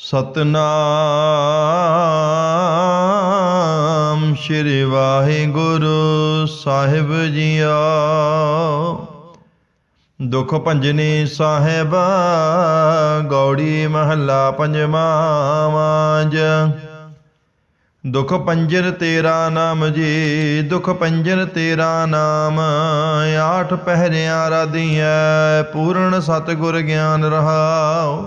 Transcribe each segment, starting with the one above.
ਸਤਨਾਮ ਸ਼੍ਰੀ ਵਾਹਿਗੁਰੂ ਸਾਹਿਬ ਜੀਓ। ਦੁਖ ਭੰਜਨੀ ਸਾਹਿਬ, ਗੌੜੀ ਮਹੱਲਾ ਪੰਜਵਾਂ ਵਾਜ ਦੁਖ ਪੰਜਰ ਤੇਰਾ ਨਾਮ ਜੀ, ਦੁਖ ਪੰਜਰ ਤੇਰਾ ਨਾਮ। ਆਠ ਪਹਿਰਿਆ ਰਾਧੀਐ, ਪੂਰਨ ਸਤਿਗੁਰ ਗਿਆਨ ਰਹਾਉ।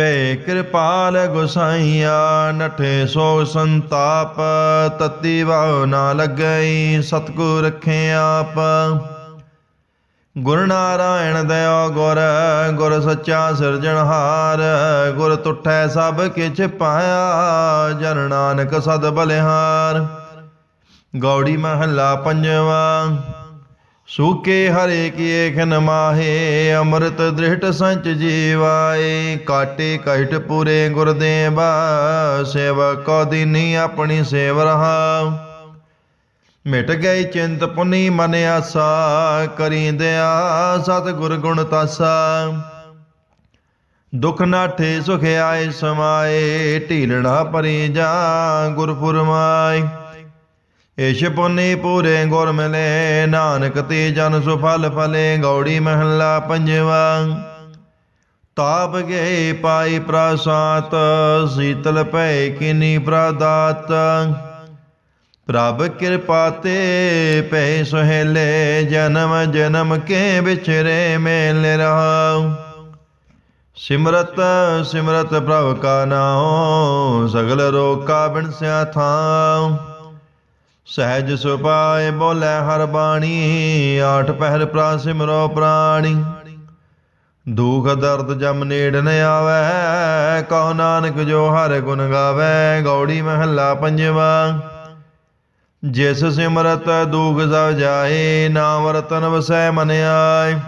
ਪੈ ਕਿਰਪਾਲ ਗੁਸਾਈਆ, ਨਠੇ ਸੋ ਸੰਤਾਪ, ਤਤੀ ਵਾਉ ਨਾ ਲੱਗਈ, ਸਤਗੁਰ ਰਖੇ ਆਪ। ਗੁਰ ਨਾਰਾਇਣ ਦਇਓ ਗੁਰ ਗੁਰ ਸੱਚਾ ਸਿਰਜਣਹਾਰ ਗੁਰ ਤੁਠੈ ਸਭ ਕਿਛ ਪਾਇਆ, ਜਨ ਨਾਨਕ ਸਦ ਬਲਿਹਾਰ। ਗੌੜੀ ਮਹੱਲਾ ਪੰਜਵਾ। ਸੂਕੇ ਹਰੇ ਕੀਏ ਖਨ ਮਾਹੇ, ਅੰਮ੍ਰਿਤ ਦ੍ਰਿਸ਼ਟ ਸੰਚ ਜੀਵਾਏ। ਕਾਟੇ ਕਹਿਟ ਪੂਰੇ ਗੁਰਦੇਵਾ ਸੇਵਾ ਕੋ ਦੀਨੀ ਆਪਣੀ ਸੇਵ ਰਹਾ। ਮਿਟ ਗਈ ਚਿੰਤ ਪੁਨੀ ਮਨ ਆਸਾ ਕਰੀਂਦਿਆ ਸਤ ਗੁਰ ਗੁਣ ਤਾਸਾ। ਦੁਖ ਨਾਠੇ ਸੁਖ ਆਏ ਸਮਾਏ, ਢੀਲਣਾ ਪਰੀ ਜਾ ਗੁਰ ਫੁਰਮਾਈ ਏਸ਼ ਪੁਨੀ ਪੂਰੇ ਗੁਰ ਮਿਲੇ ਨਾਨਕ ਤੇ ਜਨ ਸੁਫਲ ਫਲੇ ਗੌੜੀ ਮਹੱਲਾ ਪੰਜਵਾ ਤਾਪ ਗਏ ਪਾਈ ਪ੍ਰਸਾਤ ਸੀਤਲ ਭੈ ਕਿਨੀ ਪ੍ਰਦਾਤ ਪ੍ਰਭ ਕਿਰਪਾ ਤੇ ਪੈ ਸੁਹੇਲੇ ਜਨਮ ਜਨਮ ਕੇ ਵਿਚਰੇ ਮੇਲ ਰਹਾਉ ਸਿਮਰਤ ਸਿਮਰਤ ਪ੍ਰਭ ਕਾ ਨਾਉ ਸਗਲ ਰੋਗ ਕਾ ਬਿਨਸਿਆ ਥਾਉ ਸਹਿਜ ਸੁਪਾਏ ਬੋਲੇ ਹਰ ਬਾਣੀ, ਆਠ ਪਹਿਰ ਪ੍ਰਾ ਸਿਮਰੋ ਪ੍ਰਾਣੀ। ਦੁਖ ਦਰਦ ਜਮ ਨੇੜ ਨ ਆਵੈ ਕਹੋ ਨਾਨਕ ਜੋ ਹਰ ਗੁਣ ਗਾਵੇ, ਗੌੜੀ ਮਹੱਲਾ ਪੰਜਵਾ। ਜਿਸ ਸਿਮਰਤ ਦੁਖ ਸਭ ਜਾਏ, ਨਾਮ ਰਤਨ ਵਸੈ ਮਨ ਆਏ।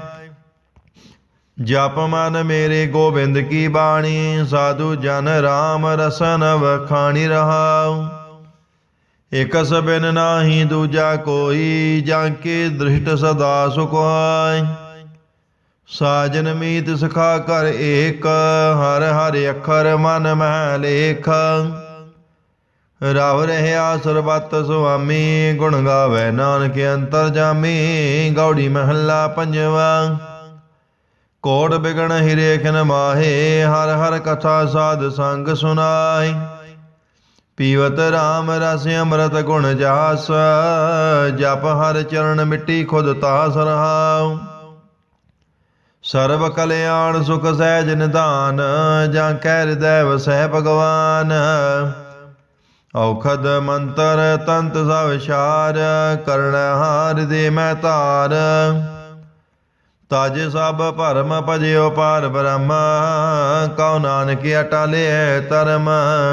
ਜਪ ਮਨ ਮੇਰੇ ਗੋਬਿੰਦ ਕੀ ਬਾਣੀ, ਸਾਧੂ ਜਨ ਰਾਮ ਰਸਨ ਵਖਾਣੀ ਰਹਾਉ। ਇਕ ਸਬਿਨ ਨਾਹੀ ਦੂਜਾ ਕੋਈ, ਜਾਂ ਕੇ ਦ੍ਰਿਸ਼ਟ ਸਦਾ ਸੁਖ ਹੋਇ ਸਾਜਨ ਮੀਤ ਸਖਾ ਕਰ ਏਕ, ਹਰ ਹਰ ਅੱਖਰ ਮਨ ਮਹਿ ਲੇਖ। ਰਵ ਰਹਿਆ ਸਰਬਤ ਸੁਆਮੀ, ਗੁਣ ਗਾਵੇ ਨਾਨਕ ਅੰਤਰ ਜਾਮੀ, ਗੌੜੀ ਮਹੱਲਾ ਪੰਜਵਾ। ਕੋਟ ਬਿਗਣ ਹਿਰੇ ਖਨ ਮਾਹੇ, ਹਰ ਹਰ ਕਥਾ ਸਾਧ ਸੰਗ ਸੁਨਾਈ ਪੀਵਤ RAM ਰਸ ਅੰਮ੍ਰਿਤ ਗੁਣ ਜਾਸ, ਜਪ ਹਰ ਚਰਨ ਮਿੱਟੀ ਖੁਦ ਤਾਸ ਰਹਾਉ। ਸਰਬ ਕਲਿਆਣ ਸੁਖ ਸਹਿਜ ਨਿਧਾਨ, ਜਾਂ ਕਹਿ ਹਿਰਦੈ ਵਸੈ ਭਗਵਾਨ। ਔਖਦ ਮੰਤਰ ਤੰਤ ਸਭ ਵਿਚਾਰ ਕਰਣ ਹਾਰ ਦੇ ਮੈਂ ਧਾਰ। ਤਾਜੇ ਸਭ ਭਰਮ ਭਜਿਓ ਪਾਰ ਬ੍ਰਹਮ। ਕਉ ਨਾਨਕ ਅਟਾਲੇ ਧਰਮ,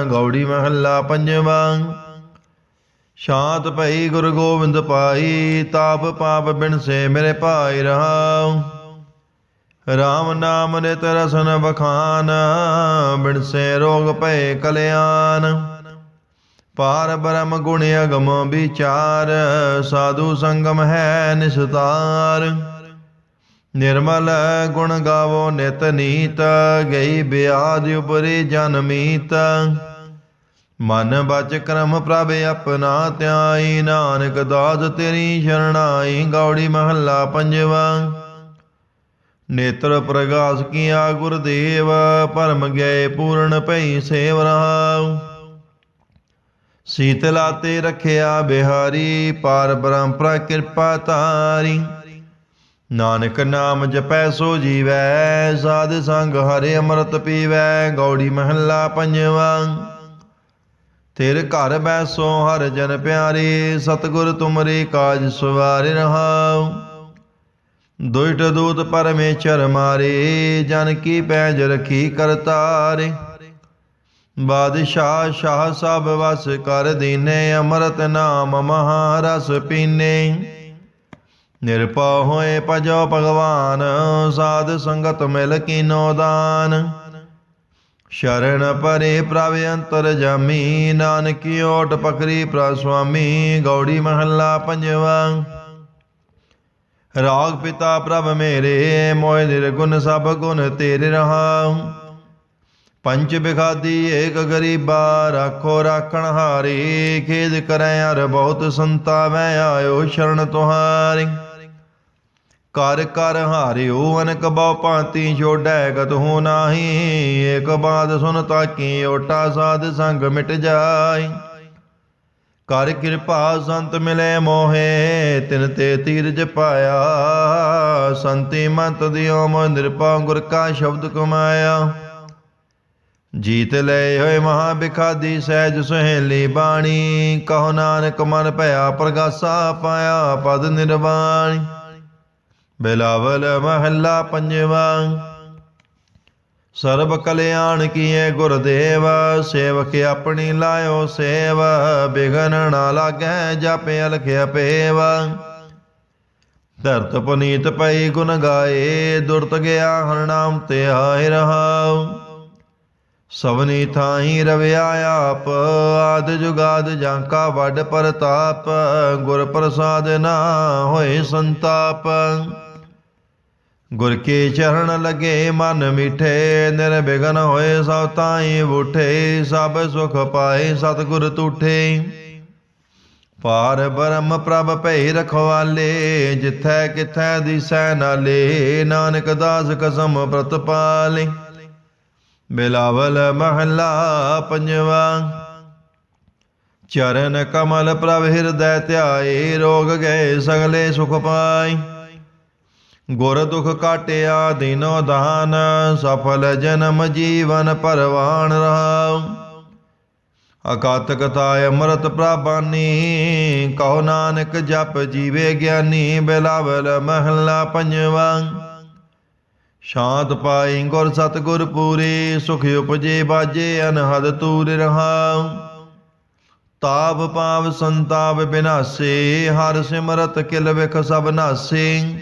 ਗੌੜੀ ਮਹੱਲਾ ਪੰਜਵਾ। ਸ਼ਾਂਤ ਭਈ ਗੁਰ ਗੋਬਿੰਦ ਪਾਈ ਤਾਪ ਪਾਪ ਬਿਨ ਸੇ ਮੇਰੇ ਭਾਈ ਰਹਾਉ। ਰਾਮ ਨਾਮ ਨਿਤ ਰਸਨ ਬਖਾਨ ਬਿਨ ਸੇ ਰੋਗ ਭਏ ਕਲਿਆਣ। ਪਾਰ ਬ੍ਰਹਮ ਗੁਣ ਅਗਮ ਵਿਚਾਰ, ਸਾਧੂ ਸੰਗਮ ਹੈ ਨਿਸਤਾਰ। ਨਿਰਮਲ ਗੁਣ ਗਾਵੋ ਨਿਤ ਨੀਤ, ਗਈ ਬਿਆਦ ਉਪਰੇ ਜਨਮੀਤ ਮਨ ਬਚ ਕਰਮ ਪ੍ਰਭ ਆਪਣਾ ਧਿਆਈ, ਨਾਨਕ ਦਾਸ ਤੇਰੀ ਸ਼ਰਣਾਈ, ਗੌੜੀ ਮਹੱਲਾ ਪੰਜਵਾ। ਨੇਤਰ ਪ੍ਰਗਾਸ ਕੀਆ ਗੁਰਦੇਵ ਪਰਮ ਗਏ ਪੂਰਨ ਭਈ ਸੇਵ ਰਹਾਉ ਸੀਤਲਾ ਤੇ ਰਖਿਆ ਬਿਹਾਰੀ, ਪਾਰ ਬ੍ਰਹਮ ਕਿਰਪਾ ਤਾਰੀ ਨਾਨਕ ਨਾਮ ਜਪੈ ਸੋ ਜੀਵੈ, ਸਾਧ ਸੰਗ ਹਰਿ ਅੰਮ੍ਰਿਤ ਪੀਵੈ, ਗੌੜੀ ਮਹੱਲਾ ਪੰਜਵਾ। ਤੇਰੇ ਘਰ ਬੈਸੋ ਹਰ ਜਨ ਪਿਆਰੇ, ਸਤਿਗੁਰ ਤੁਮਰੇ ਕਾਜ ਸਵਾਰਿ ਰਹਾਉ। ਦੁਇਟ ਦੂਤ ਪਰਮੇਸ਼ਰ ਮਾਰੇ, ਜਨ ਕੀ ਪੈਜ ਰਖੀ ਕਰਤਾਰੇ। ਬਾਦਸ਼ਾਹ ਸ਼ਾਹ ਸਭ ਵਸ ਕਰ ਦੀਨੇ, ਅੰਮ੍ਰਿਤ ਨਾਮ ਮਹਾਰਸ ਪੀਨੇ। ਨਿਰਭਉ ਹੋਏ ਭਜੋ ਭਗਵਾਨ, ਸਾਧ ਸੰਗਤ ਮਿਲ ਕੀਨੋ ਦਾਨ। ਸ਼ਰਨ ਪਰੇ ਪ੍ਰਭ ਅੰਤਰ ਜਾਮੀ, ਨਾਨਕੀ ਓਟ ਪਕਰੀ ਪ੍ਰਭ ਸੁਆਮੀ, ਗੌੜੀ ਮਹੱਲਾ ਪੰਜਵਾ। ਰਾਗ ਪਿਤਾ ਪ੍ਰਭ ਮੇਰੇ ਮੋਇ ਨਿਰਗੁਣ ਸਭ ਗੁਣ ਤੇਰੇ ਰਹਾਉ। ਪੰਜ ਬਿਖਾਦੀ ਏਕ ਗਰੀਬਾ, ਰਾਖੋ ਰਾਖਣ ਹਾਰੀ, ਖੇਦ ਕਰੈ ਅਰ ਬਹੁਤ ਸੰਤਾ, ਮੈਂ ਆਇਓ ਸ਼ਰਨ ਤੁਹਾਰੀ। ਕਰ ਕਰ ਹਾਰਿਓ, ਅਨਕ ਬਹੁ ਭਾਂਤੀ ਛੋੜੈ ਗਤ ਹੋ ਨਾਹੀ। ਏਕ ਬਾਦ ਸੁਨ ਤਾਕੀ ਓਟਾ ਸਾਧ ਸੰਗ ਮਿਟ ਜਾਈ। ਕਰ ਕਿਰਪਾ ਸੰਤ ਮਿਲੇ ਮੋਹੇ, ਤਿਨ ਤੇ ਤੀਰਜ ਪਾਇਆ। ਸੰਤੀ ਮਤ ਦਿਓ ਮੋ ਨਿਰਪਾ ਗੁਰ ਕਾ ਸ਼ਬਦ ਕਮਾਇਆ। ਜੀਤ ਲੈ ਹੋਏ ਮਹਾ ਬਿਖਾਦੀ ਸਹਿਜ ਸੁਹੇਲੀ ਬਾਣੀ। ਕਹੋ ਨਾਨਕ ਮਨ ਭਇਆ ਪ੍ਰਗਾਸਾ ਪਾਇਆ, ਪਦ ਨਿਰਵਾਣੀ। ਬਿਲਾਵਲ ਮਹੱਲਾ ਪੰਜਵਾ। ਸਰਬ ਕਲਿਆਣ ਕੀਏ ਗੁਰਦੇਵ, ਸੇਵਕ ਆਪਣੀ ਲਾਇਓ ਸੇਵ, ਬਿਗਨ ਨਾ ਲਾਗੈ ਜਪਿ ਅਲਖਿ ਪੇਵ। ਧਰਤ ਪੁਨੀਤ ਪਈ ਗੁਣ ਗਾਏ, ਦੁਰਤ ਗਿਆ ਹਰ ਨਾਮ ਤੇ ਆਏ ਰਹਾਉ। ਸਵਨੀ ਥਾਈ ਰਵਿਆ ਆਪ, ਆਦ ਜੁਗਾਦ ਜਾਂਕਾ ਵੱਡ ਪ੍ਰਤਾਪ, ਗੁਰ ਪ੍ਰਸਾਦ ਨਾ ਹੋਏ ਸੰਤਾਪ। ਗੁਰ ਕੇ ਚਰਨ ਲਗੇ ਮਨ ਮਿਠੇ ਨਿਰਬਿਘਨ ਹੋਏ ਸਭ ਤਾਈ ਉਠੇ ਸਭ ਸੁਖ ਪਾਏ ਸਤਿਗੁਰ ਤੂਠੇ। ਪਾਰ ਬ੍ਰਹਮ ਪ੍ਰਭ ਭੈ ਰਖਵਾਲੇ, ਜਿਥੈ ਕਿਥੈ ਦਿਸੈ ਨਾਲੇ, ਨਾਨਕ ਦਾਸ ਕਸਮ ਪ੍ਰਤਪਾਲੇ ਬਿਲਾਵਲ ਮਹੱਲਾ ਪੰਜਵਾ, ਚਰਨ ਕਮਲ ਪ੍ਰਭ ਹਿਰਦੈ ਧਿਆਏ, ਰੋਗ ਗਏ ਸਗਲੇ ਸੁਖ ਪਾਈ ਗੁਰ ਦੁਖ ਕਾਟਿਆ ਦਿਨੋ ਦਾਨ, ਸਫਲ ਜਨਮ ਜੀਵਨ ਪਰਵਾਨ ਰਹਾਉ। ਅਕਾਤ ਕਥਾ ਅੰਮ੍ਰਿਤ ਪ੍ਰਭਾਨੀ ਕਹੋ ਨਾਨਕ ਜਪ ਜੀਵੇ ਗਿਆਨੀ, ਬਿਲਾਵਲ ਮਹੱਲਾ ਪੰਜਵਾ। ਸ਼ਾਂਤ ਪਾਈ ਗੁਰ ਸਤਗੁਰ ਪੂਰੇ, ਸੁਖ ਉਪਜੇ ਬਾਜੇ ਅਨਹਦ ਤੂਰ ਰਹਾਉ। ਤਾਪ ਪਾਵ ਸੰਤਾਪ ਬਿਨਾਸੇ, ਹਰ ਸਿਮਰਤ ਕਿਲ ਵਿਖ ਸਭ ਨਾਸੇ।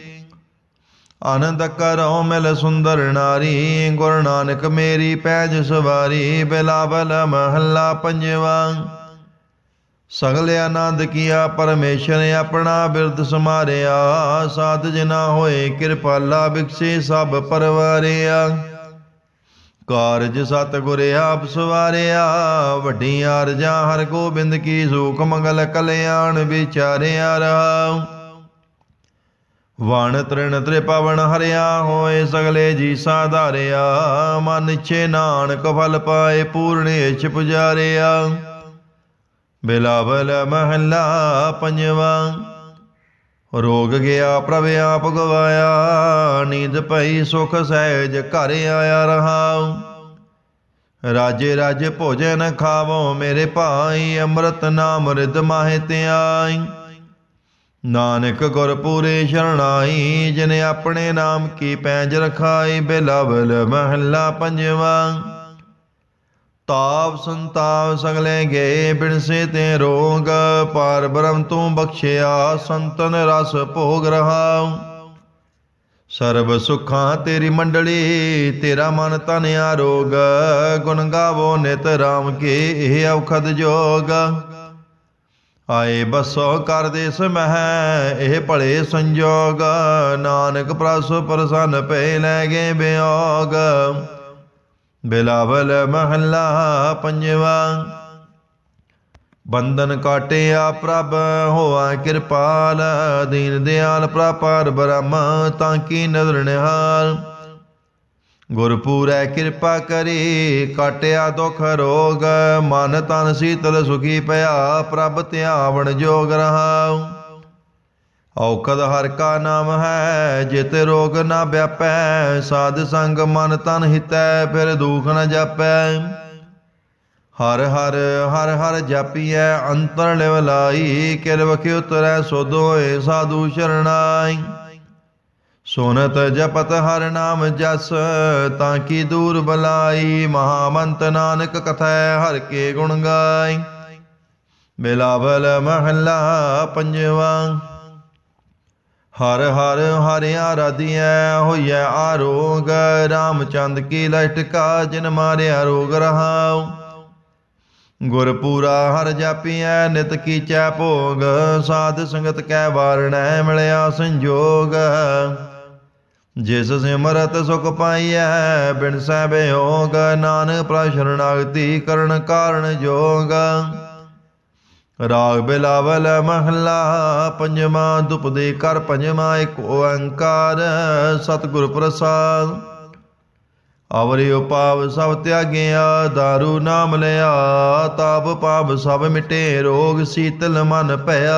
ਆਨੰਦ ਕਰੋ ਮਿਲ ਸੁੰਦਰ ਨਾਰੀ, ਗੁਰੂ ਨਾਨਕ ਮੇਰੀ ਪੈਜ ਸਵਾਰੀ, ਬਿਲਾਵਲ ਮਹੱਲਾ ਪੰਜਵਾ। ਸਗਲ ਆਨੰਦ ਕੀਆ ਪਰਮੇਸ਼ਰ ਆਪਣਾ ਬਿਰਦ ਸਮਾਰਿਆ, ਸਾਧ ਜਨਾ ਹੋਏ ਕਿਰਪਾਲਾ ਬਿਕਸੇ ਸਭ ਪਰਵਾਰਿਆ। ਕਾਰਜ ਸਤ ਗੁਰ ਆਪ ਸਵਾਰਿਆ ਵੱਡੀ ਅਰਜਾ ਹਰ ਗੋਬਿੰਦ ਕੀ ਸੂਖ ਮੰਗਲ ਕਲਿਆਣ ਵਿਚਾਰਿਆ ਰਹਾਉ। ਵਣ ਤ੍ਰਿਣ ਤ੍ਰਿਪਵਨ ਹਰਿਆ ਹੋਏ ਸਗਲੇ ਜੀ ਸਾਧਾਰਿਆ, ਮਨ ਛੇ ਨਾਨਕ ਫਲ ਪਾਏ ਪੂਰਨ ਇਛ ਪੁਜਾਰਿਆ। ਬਿਲਾਵਲ ਮਹੱਲਾ ਪੰਜਵਾ, ਰੋਗ ਗਿਆ ਪ੍ਰਭ ਆਪ ਗਵਾਇਆ, ਨੀਂਦ ਪਈ ਸੁਖ ਸਹਿਜ ਘਰ ਆਇਆ ਰਹਾਉ ਰਾਜੇ ਰਾਜੇ ਭੋਜਨ ਖਾਵੋ ਮੇਰੇ ਭਾਈ, ਅੰਮ੍ਰਿਤ ਨਾਮ ਰਿਦ ਮਾਹਿ ਧਿਆਈ। ਨਾਨਕ ਗੁਰ ਪੂਰੇ ਸ਼ਰਣਾਈ, ਜਿਨ ਆਪਣੇ ਨਾਮ ਕੀ ਪੈਜ ਰਖਾਈ, ਬਿਲਾਵਲ ਮਹੱਲਾ ਪੰਜਵਾ। ਤਾਪ ਸੰਤਾਪ ਸਗਲੇ ਗਏ, ਬਿਨਸੇ ਤੇ ਰੋਗ, ਪਾਰ ਬ੍ਰਹਮ ਤੂੰ ਬਖਸ਼ਿਆ, ਸੰਤਨ ਰਸ ਭੋਗ ਰਹਾਉ। ਸਰਬ ਸੁਖਾਂ ਤੇਰੀ ਮੰਡਲੀ, ਤੇਰਾ ਮਨ ਤਨ ਆਰੋਗ, ਗੁਣ ਗਾਵੋ ਨਿਤ ਰਾਮ ਕੇ, ਇਹ ਔਖਦ ਜੋਗ। ਆਏ ਬਸੋ ਕਰ ਦੇਸ ਮਹਿ ਇਹ ਭਲੇ ਸੰਜੋਗ। ਨਾਨਕ ਪ੍ਰਸੁ ਪ੍ਰਸੰਨ ਪੈ ਲੈ ਗਏ ਬਿਯੋਗ ਬਿਲਾਵਲ ਮਹੱਲਾ ਪੰਜਵਾ। ਬੰਧਨ ਕਾਟਿਆ ਪ੍ਰਭ, ਹੋਆ ਕਿਰਪਾਲ। ਦੀਨ ਦਿਆਲ ਪ੍ਰਪਾਰ ਬ੍ਰਹਮ, ਤਾਂ ਕੀ ਨਜ਼ਰ ਨਿਹਾਲ। ਗੁਰਪੂਰੈ ਕਿਰਪਾ ਕਰੀ, ਕਾਟਿਆ ਦੁਖ ਰੋਗ, ਮਨ ਤਨ ਸੀਤਲ ਸੁਖੀ ਭਇਆ ਪ੍ਰਭ ਧਿਆਵਣ ਜੋਗ ਰਹਾਉ। ਔਕਦ ਹਰ ਕਾ ਨਾਮ ਹੈ, ਜਿਤ ਰੋਗ ਨਾ ਵਿਆਪੈ, ਸਾਧ ਸੰਗ ਮਨ ਤਨ ਹਿਤੈ, ਫਿਰ ਦੁਖ ਨ ਜਾਪੈ। ਹਰ ਹਰ ਹਰ ਹਰ ਜਾਪੀਐ, ਅੰਤਰ ਲਿਵ ਲਾਈ ਕਿਰਵਖ ਉਤਰੈ, ਸੁਧ ਹੋਏ ਸਾਧੂ ਸ਼ਰਣਾਈ। ਸੁਨਤ ਜਪਤ ਹਰ ਨਾਮ ਜਸ, ਤਾਂ ਕੀ ਦੂਰ ਬਲਾਈ ਮਹਾਮੰਤ ਨਾਨਕ ਕਥੈ ਹਰ ਕੇ ਗੁਣ ਗਾਈ। ਬਿਲਾਵਲ ਮਹੱਲਾ ਪੰਜਵਾ, ਹਰ ਹਰ ਹਰਿਆ ਰਾਧੀਐ, ਹੋਈਐ ਆਰੋਗ, ਰਾਮਚੰਦ ਕੀ ਲਟਕਾ ਜਿਨ ਮਾਰਿਆ ਰੋਗ ਰਹਾਉ। ਗੁਰ ਹਰ ਜਾਪੀਐ, ਨਿਤ ਕੀਚੈ ਭੋਗ, ਸਾਧ ਸੰਗਤ ਕੈ ਵਾਰਣੈ ਮਿਲਿਆ ਸੰਜੋਗ। ਜਿਸ ਸਿਮਰਤ ਸੁਖ ਪਾਈਐ, ਬਿਨ ਸਹਿ ਬਿਯੋਗ ਨਾਨਕ ਪ੍ਰਭ ਕਰਨ ਕਾਰਣ ਜੋਗ। ਰਾਗ ਬਿਲਾਵਲ ਮਹਲਾ, ਪੰਜਵਾਂ ਦੁਪਦੇ ਕਰ ਪੰਜਵਾਂ ਇੱਕ ਓੰਕਾਰ, ਸਤਿਗੁਰ ਪ੍ਰਸਾਦ। ਅਵਰਿ ਉਪਾਵ ਸਭ ਤਿਆਗਿਆ दारू ਨਾਮ ਲਿਆ, ਤਾਪ ਪਾਪ ਸਭ ਮਿਟੇ, ਰੋਗ ਸੀਤਲ ਮਨ ਭਇਆ।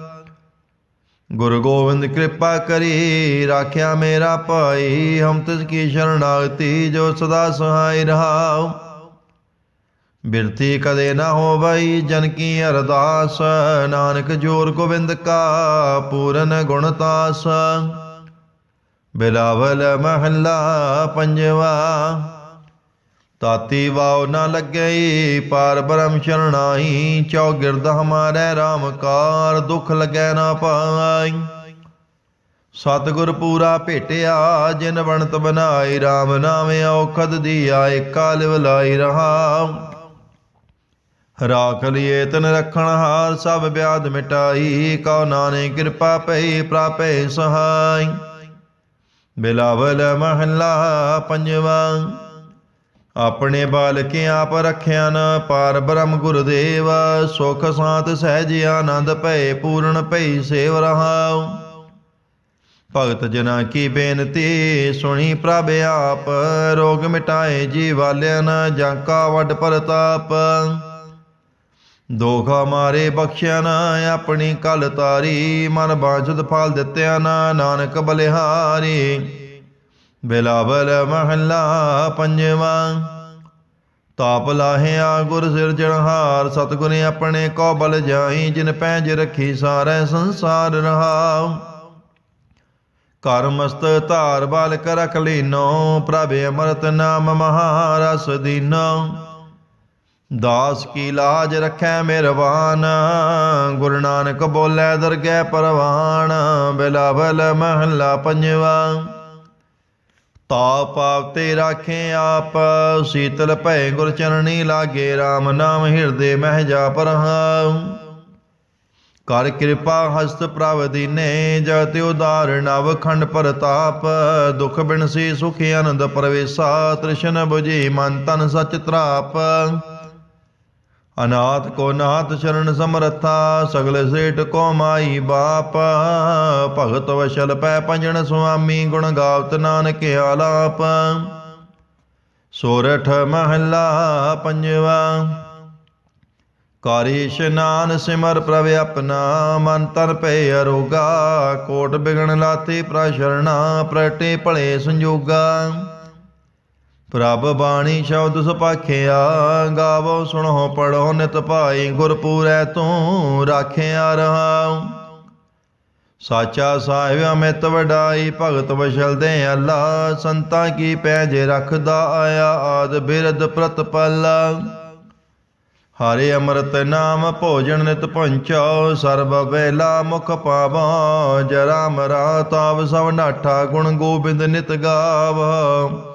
ਗੁਰੂ ਗੋਬਿੰਦ ਕਿਰਪਾ ਕਰੀ, ਰਾਖਿਆ ਮੇਰਾ ਭਾਈ, ਹਮ ਤਿਸ ਕੀ ਸ਼ਰਣਾਗਤੀ ਜੋ ਸਦਾ ਸਹਾਈ ਰਹਾਉ। ਬਿਰਤੀ ਕਦੇ ਨਾ ਹੋਵਈ, ਜਨ ਕੀ ਅਰਦਾਸ, ਨਾਨਕ ਜੋਰ ਗੋਬਿੰਦ ਕਾ ਪੂਰਨ ਗੁਣਤਾਸ ਬਿਲਾਵਲ ਮਹੱਲਾ ਪੰਜਵਾ। ਤਾਤੀ ਵਾਉ ਨਾ ਲੱਗਈ, ਪਾਰ ਬ੍ਰਹਮ ਸ਼ਰਣਾਈ ਚੌਗਿਰਦ ਹਮਾਰੇ RAM ਦੁਖ ਲੱਗੈ ਨਾ ਪਾਈ। ਸਤਿਗੁਰ ਪੂਰਾ ਭੇਟਿਆ, ਜਿਨ ਬਣਤ ਬਨਾਈ RAM ਨਾਮ ਔਖਦ ਦੀਆ ਏਕਾ ਲਿਵ ਲਾਈ ਰਹਾ। ਰਾਖ ਲਿਏ ਤਨ ਰਖਣ ਹਾਰ, ਸਭ ਵਿਆਦ ਮਿਟਾਈ, ਕਉ ਨਾਨੇ ਕਿਰਪਾ ਪਈ ਪ੍ਰਾਪੈ ਸਹਾਈ। ਬਿਲਾਵਲ ਮਹੱਲਾ ਪੰਜਵਾ। ਆਪਣੇ ਬਾਲਕ ਆਪ ਰਖਿਆ ਨ, ਪਾਰ ਬ੍ਰਹਮ ਗੁਰਦੇਵ, ਸੁਖ ਸਾਤ ਸਹਿਜ ਆਨੰਦ ਭਏ ਪੂਰਨ ਭਈ ਸੇਵ ਰਹਾਉ। ਭਗਤ ਜਨਾ ਕੀ ਬੇਨਤੀ, ਸੁਣੀ ਪ੍ਰਭ ਆਪ, ਰੋਗ ਮਿਟਾਏ ਜੀ ਵਾਲਿਆਂ ਨ, ਜਾਂ ਕਾ ਵੱਡ ਪ੍ਰਤਾਪ। ਦੋਖਾ ਮਾਰੇ ਬਖਸ਼ਿਆ ਨਾ, ਆਪਣੀ ਕਲ ਤਾਰੀ, ਮਨ ਬਾਝਦ ਫਲ ਦਿੱਤਿਆ ਨਾ, ਨਾਨਕ ਬਲਿਹਾਰੀ। ਬਿਲਾਵਲ ਮਹੱਲਾ ਪੰਜਵਾਂ। ਤਾਪ ਲਾਹਿਆ ਗੁਰ ਸਿਰਜਣਹਾਰ ਸਤਿਗੁਰ ਆਪਣੇ ਕੋ ਬਲ ਜਾਈ, ਜਿਨ ਪੈਜ ਰਖੀ ਸਾਰੇ ਸੰਸਾਰ ਰਹਾਉ। ਕਰ ਮਸਤ ਧਾਰ ਬਾਲਕ ਰਖ ਲੀਨੋ, ਪ੍ਰਭ ਅਮਰਤ ਨਾਮ ਮਹਾਰਸ ਦੀਨੋ। ਦਾਸ ਕੀ ਲਾਜ ਰੱਖੈ ਮਿਹਰਬਾਨ ਗੁਰੂ ਨਾਨਕ ਬੋਲੇ ਦਰਗਹਿ ਪਰਵਾਨ ਬਿਲਾਵਲ ਮਹੱਲਾ ਪੰਜਵਾਂ। ਤਾ ਪਾਪ ਤੇ ਰਾਖੇ ਆਪ। ਸੀਤਲ ਭੈ ਗੁਰ ਚਰਣੀ ਲਾਗੇ RAM ਨਾਮ ਹਿਰਦੇ ਮਹਿ ਜਾ ਪਰਹਾਉ ਕਰ ਕਿਰਪਾ ਹਸਤ ਪ੍ਰਭ ਦੀਨੇ ਜਗਤ ਉਦਾਰ ਨਵ ਖੰਡ ਪ੍ਰਤਾਪ। ਦੁਖ ਬਿਨਸੀ ਸੁਖ ਆਨੰਦ ਪਰਵੇਸਾ, ਤ੍ਰਿਸ਼ਨ 부ਜੀ ਮਨ ਤਨ ਸਚ ਤਰਾਪ। ਅਨਾਥ ਕੋ ਨਾਥ ਸ਼ਰਨ ਸਮਰਥਾ, ਸਗਲ ਸੇਠ ਕੋ ਮਾਈ ਬਾਪ। ਭਗਤ ਵਸ਼ਲ ਪੈ ਪੰਜਣ ਸੁਆਮੀ, ਗੁਣ ਗਾਵਤ ਨਾਨਕ ਆਲਾਪ। ਸੋਰਠ ਮਹੱਲਾ ਪੰਜਵਾ। ਕਾਰੀ ਇਸ਼ਨਾਨ ਸਿਮਰ ਪ੍ਰਭ ਆਪਣਾ, ਮਨ ਤਨ ਪੈ ਅਰੋਗਾ। ਕੋਟ ਬਿਗਣ ਲਾਤੀ ਪ੍ਰਸ਼ਰਣਾ, ਪ੍ਰਟੇ ਭਲੇ ਸੰਜੋਗਾ। ਪ੍ਰਭ ਬਾਣੀ ਸ਼ਬਦ ਸੁਪਾਖਿਆ, ਗਾਵੋ, ਸੁਣੋ ਪੜੋ ਨਿਤ ਭਾਈ, ਗੁਰਪੂਰੈ ਤੂੰ ਰਾਖਿਆ ਰਹਾਉ। ਸਾਚਾ ਸਾਹਿਬ ਅਮਿਤ ਵਡਾਈ, ਭਗਤ ਵਸ਼ਲ ਦੇ ਅੱਲਾ, ਸੰਤਾਂ ਕੀ ਪੈਜ ਰਖਦਾ ਆਇਆ, ਆਦ ਬਿਰਦ ਪ੍ਰਤਪਲ ਹਰੇ ਅੰਮ੍ਰਿਤ ਨਾਮ ਭੋਜਨ ਨਿਤ ਪੰਚੋ ਸਰਬ ਵੇਲਾ ਮੁਖ ਪਾਵੋ, ਜਰਾ ਮਰਾ ਤਾਵ ਸਭ ਨਾਠਾ ਗੁਣ ਗੋਬਿੰਦ ਨਿਤ ਗਾਵੋ।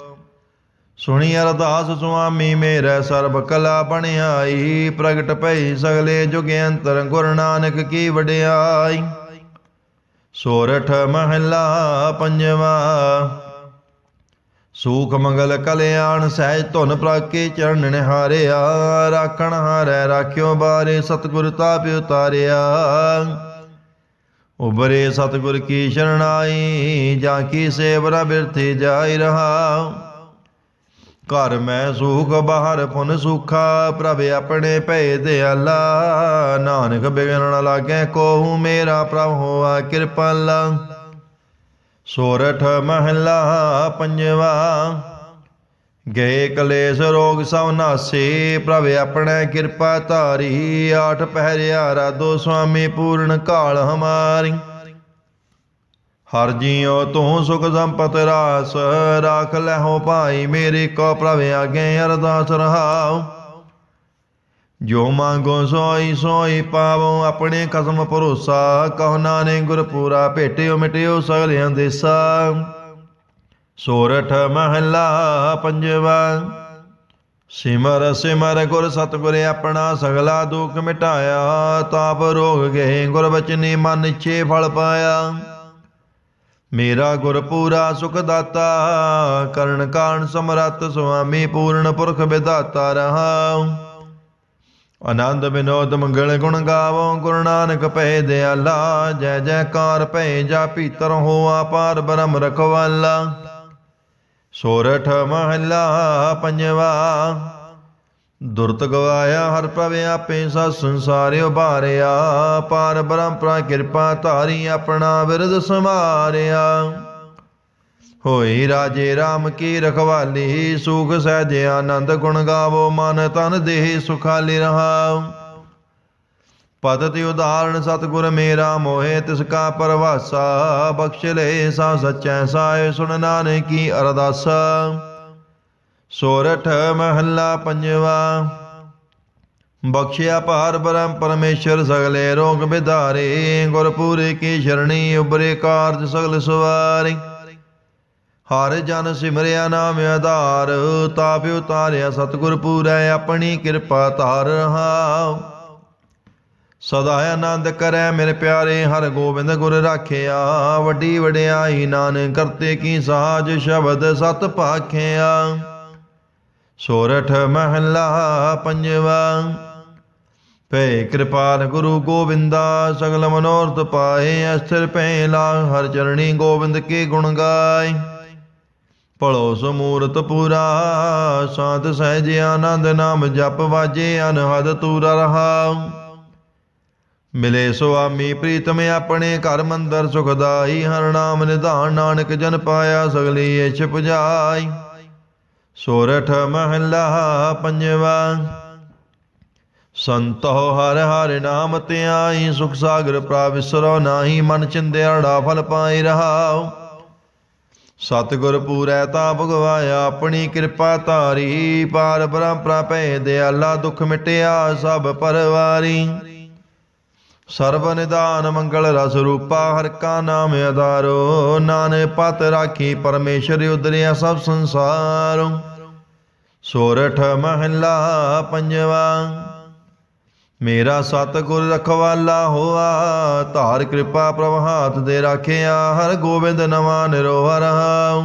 ਸੁਣੀ ਅਰਦਾਸ ਸੁਆਮੀ ਮੇਰਾ ਸਰਬ ਕਲਾ ਬਣਾਈ ਪ੍ਰਗਟ ਭਈ ਸਗਲੇ ਜੁਗ ਅੰਤਰ ਗੁਰੂ ਨਾਨਕ ਕੀ ਵਡਿਆਈ। ਸੋਰਠ ਮਹੱਲਾ ਪੰਜਵਾ। ਸੂਖ ਮੰਗਲ ਕਲਿਆਣ ਸਹਿਜ ਧੁਨ ਪ੍ਰਾਕੇ ਚਰਨ ਨਿਹਾਰਿਆ, ਰਾਖਣ ਹਾਰੈ ਰਾਖਿਓ ਬਾਰੇ ਸਤਿਗੁਰ ਤਾਪ ਉਤਾਰਿਆ। ਉਬਰੇ ਸਤਿਗੁਰ ਕੀ ਸ਼ਰਣਾਈ ਜਾਂ ਕੀ ਸੇਵਰਾ ਬਿਰਥੀ ਜਾਈ ਰਹਾ। ਘਰ ਮੈਂ ਸੁਖ, ਬਾਹਰ ਪੁਨ ਸੁਖਾ, ਪ੍ਰਭ ਆਪਣੇ ਭੈ ਦਿਆਲਾ ਨਾਨਕ ਬਿਗਨ ਨ ਲਾਗੇ, ਕੋਹੂ ਮੇਰਾ ਪ੍ਰਭ ਹੋਆ ਕਿਰਪਾਲਾ। ਸੋਰਠ ਮਹਲਾ ਪੰਜਵਾ। ਗਏ ਕਲੇਸ਼ ਰੋਗ ਸਭ ਨਾਸੇ, ਪ੍ਰਭ ਆਪਣੇ ਕਿਰਪਾ ਧਾਰੀ। ਆਠ ਪਹਿਰਿਆ ਰਾਦੋ ਸੁਆਮੀ, ਪੂਰਨ ਕਾਲ ਹਮਾਰੀ। ਹਰ ਜੀਉ ਤੂੰ ਸੁਖ ਸੰਪਤ ਰਾਸ, ਰਾਖ ਲੈਹੋ ਭਾਈ ਮੇਰੇ ਕੋ ਪ੍ਰਭ ਆਗੇ ਅਰਦਾਸ ਰਹਾਉ। ਜੋ ਮੰਗੋ ਸੋਈ ਸੋਈ ਪਾਵੋ ਆਪਣੇ ਕਸਮ ਭਰੋਸਾ, ਕਹੋ ਨਾਨਕ ਗੁਰ ਪੂਰਾ ਭੇਟਿਓ ਮਿਟਿਓ ਸਗਲਿਆਂ ਦੇਸਾ ਸੋਰਠ ਮਹਲਾ ਪੰਜਵਾ, ਸਿਮਰ ਸਿਮਰ ਗੁਰ ਸਤਿਗੁਰ ਆਪਣਾ ਸਗਲਾ ਦੁਖ ਮਿਟਾਇਆ, ਤਾਪ ਰੋਗ ਗਏ ਗੁਰ ਬਚਨੀ ਮਨ ਇੱਛੇ ਫਲ ਪਾਇਆ। ਮੇਰਾ ਗੁਰ ਪੂਰਾ ਸੁਖ ਦਾਤਾ ਕਰਨ ਕਾਣ ਸਮਰੱਥ ਸੁਆਮੀ ਪੂਰਨ ਪੁਰਖ ਵਿਦਾਤਾ ਰਹਾਉ। ਆਨੰਦ ਬਿਨੋਦ ਮੰਗਲ ਗੁਣ ਗਾਵੋ, ਗੁਰੂ ਨਾਨਕ ਪਏ ਦਿਆਲਾ, ਜੈ ਜੈਕਾਰ ਪੈ ਜਾ ਪੀਤਰ ਹੋ ਪਾਰ ਬ੍ਰਹਮ ਰਖਵਾਲਾ। ਸੋਰਠ ਮਹਲਾ ਪੰਜਵਾ ਦੁਰਤ ਗਵਾਇਆ ਹਰ ਪ੍ਰਭ ਆਪੇ ਸਾ ਸੰਸਾਰਿ ਉਭਾਰਿਆ ਪਾਰ ਬ੍ਰਹਮ ਕਿਰਪਾ ਧਾਰੀ ਆਪਣਾ ਬਿਰਦ ਸਮਾਰਿਆ ਹੋਈ ਰਾਜੇ RAM ਕੀ ਰਖਵਾਲੀ, ਸੁਖ ਸਹਿਜ ਆਨੰਦ ਗੁਣ ਗਾਵੋ, ਮਨ ਤਨ ਦੇਹ ਸੁਖਾਲੀ ਰਹਾ। ਰਹਾਉ ਤੇ ਉਦਾਹਰਣ, ਸਤਿਗੁਰ ਮੇਰਾ ਮੋਹਿ, ਤਿਸ ਕਾ ਪਰਵਾਸਾ ਬਖਸ਼ ਲੈ ਸਾ ਸਚੈ ਸਾਇ ਸੁਣ ਨਾਨਕ ਕੀ ਅਰਦਾਸਾ। ਸੋਰਠ ਮਹੱਲਾ ਪੰਜਵਾ। ਬਖਸ਼ਿਆ ਭਾਰ ਬ੍ਰਹਮ ਪਰਮੇਸ਼ਰ ਸਗਲੇ ਰੋਗ ਬਿਧਾਰੇ, ਗੁਰਪੂਰੇ ਕੀ ਸ਼ਰਣੀ ਉਬਰੇ ਕਾਰਜ ਸਗਲ ਸਵਾਰੀ। ਹਰ ਜਨ ਸਿਮਰਿਆ ਨਾਮ ਆਧਾਰ ਤਾਪ ਉਤਾਰਿਆ ਸਤਿਗੁਰ ਪੂਰੈ, ਆਪਣੀ ਕਿਰਪਾ ਧਾਰ ਰਹਾਉ ਸਦਾ ਆਨੰਦ ਕਰੈ ਮੇਰੇ ਪਿਆਰੇ, ਹਰ ਗੋਬਿੰਦ ਗੁਰ ਰਾਖਿਆ। ਵੱਡੀ ਵਡਿਆਈ ਨਾਨਕ ਕਰਤੇ ਕੀ ਸਾਜ ਸ਼ਬਦ ਸਤ ਪਾਖਿਆ। ਸੋਰਠ ਮਹੱਲਾ ਪੰਜਵਾ। ਪੈ ਕਿਰਪਾਲ ਗੁਰੂ ਗੋਬਿੰਦਾ, ਸਗਲ ਮਨੋਰਥ ਪਾਏ, ਅਸਥਿਰ ਭੈ ਲਾ ਹਰ ਚਰਣੀ ਗੋਬਿੰਦ ਕੇ ਗੁਣ ਗਾਏ। ਭਲੋ ਸਮੂਰਤ ਪੂਰਾ, ਸਾਧ ਸਹਿਜ ਆਨੰਦ ਨਾਮ ਜਪ ਵਾਜੇ, ਅਨਹਦ ਤੂਰਾ ਰਹਾਉ। ਮਿਲੇ ਸੁਆਮੀ ਪ੍ਰੀਤਮ ਆਪਣੇ ਘਰ ਮੰਦਰ ਸੁਖਦਾਈ, ਹਰ ਨਾਮ ਨਿਧਾਨ ਨਾਨਕ ਜਨ ਪਾਇਆ, ਸਗਲੀ ਇਛ ਪੁਜਾਈ। ਸੋਰਠ ਮਹੱਲਾ ਪੰਜਵਾ। ਸੰਤੋ ਹਰ ਹਰ ਨਾਮ ਧਿਆਈ, ਸੁਖ ਸਾਗਰ ਪ੍ਰਾਵਿਸਰੋ ਨਾਹੀ, ਮਨ ਚਿੰਦਿਆੜਾ ਫਲ ਪਾਈ ਰਹਾਉ। ਸਤਿਗੁਰ ਪੂਰੈ ਤਾ ਭਗਵਾਇਆ ਆਪਣੀ ਕਿਰਪਾ ਧਾਰੀ, ਪਾਰ ਬ੍ਰਹਮ ਪ੍ਰਾਪੈ ਦਿਆਲਾ ਦੁਖ ਮਿਟਿਆ ਸਭ ਪਰਵਾਰੀ। ਸਰਬ ਨਿਦਾਨ ਮੰਗਲ ਰਸ ਰੂਪਾ ਹਰ ਕਾ ਨਾਮ ਆਧਾਰੋ। ਨਾਨਕ ਪਤ ਰਾਖੀ ਪਰਮੇਸ਼ਰ ਉਦਰਿਆ ਸਭ ਸੰਸਾਰ। ਸੋਰਠ ਮਹੱਲਾ ਪੰਜਵਾ, ਮੇਰਾ ਸਤਿਗੁਰ ਰਖਵਾਲਾ ਹੋਆ, ਧਾਰ ਕਿਰਪਾ ਪ੍ਰਭ ਦੇ ਰਾਖਿਆ, ਹਰ ਗੋਬਿੰਦ ਨਵਾਂ ਨਿਰੋਹ ਰਹਾਉ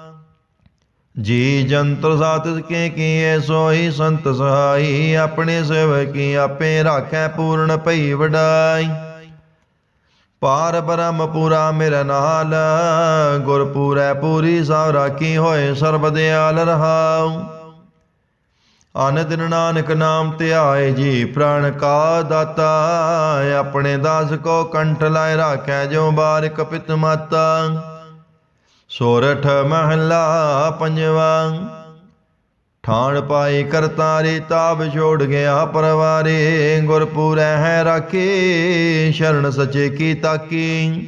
ਜੀ ਜੰਤਰ ਸਾਤ ਕੇ ਕੀਏ ਸੋਈ ਸੰਤ ਸਹਾਈ, ਆਪਣੇ ਸੇਵਕੀ ਆਪੇ ਰਾਖੈ ਪੂਰਨ ਭਈ ਵਡਾਈ। ਪਾਰ ਬ੍ਰਹਮ ਪੂਰਾ ਮੇਰਾ ਨਾਲ ਗੁਰ ਪੂਰੈ ਪੂਰੀ ਸਭ ਰਾਖੀ ਹੋਏ, ਸਰਬ ਦਿਆਲ ਰਹਾਉ। ਅਨ ਦਿਨ ਨਾਨਕ ਨਾਮ ਧਿਆਏ ਜੀ, ਪ੍ਰਾਣ ਕਾ ਦਾਤਾ, ਆਪਣੇ ਦਾਸ ਕੋ ਕੰਠ ਲਾਇ ਰਾਖੈ ਜੋ ਬਾਰਿਕ ਪਿਤ ਮਾਤਾ। ਸੋਰਠ ਮਹੱਲਾ ਪੰਜਵਾ। ਠਾਣ ਪਾਈ ਕਰਤਾਰੇ ਤਾਬ ਛੋੜ ਗਿਆ ਪਰਵਾਰੇ। ਗੁਰਪੂਰੈ ਹੈ ਰਾਖੇ, ਸ਼ਰਨ ਸਚੇ ਕੀ ਤਾਕੀ।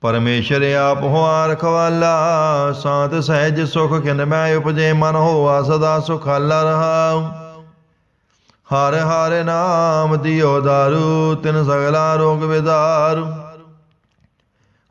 ਪਰਮੇਸ਼ਰ ਆਪ ਹੋਆ ਰਖਵਾਲਾ ਸਾਤ ਸਹਿਜ ਸੁਖ ਖਿਨ ਮੈਂ ਉਪਜੇ, ਮਨ ਹੋਆ ਸਦਾ ਸੁਖਾਲਾ ਰਹਾ। ਹਰ ਹਰ ਨਾਮ ਦਿਓ ਦਾਰੂ, ਤਿਨ ਸਗਲਾ ਰੋਗ ਵਿਦਾਰੂ।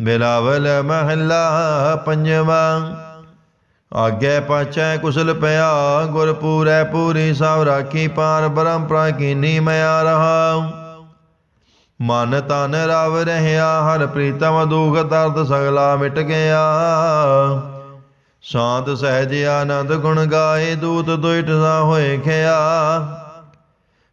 ਬਿਲਾਵਲ ਮਹੱਲਾ ਪੰਜਵਾ। ਆਗੇ ਪਾਛੈ ਕੁਸਲ ਪਿਆ, ਗੁਰ ਪੂਰੈ ਪੂਰੀ ਸਭ ਰਾਖੀ ਪਾਰ ਬ੍ਰਹਮ ਪ੍ਰਾਕੀਨੀ ਮਿਆ ਰਹਾ ਮਨ ਤਨ ਰਵ ਰਹਿਆ, ਹਰ ਪ੍ਰੀਤਮ ਦੁਖ ਦਰਦ ਸਗਲਾ ਮਿਟ ਗਿਆ। ਸ਼ਾਂਤ ਸਹਿਜ ਆਨੰਦ ਗੁਣ ਗਾਏ, ਦੂਤ ਦੁਇਟ ਨਾ ਹੋਏ ਖਿਆ।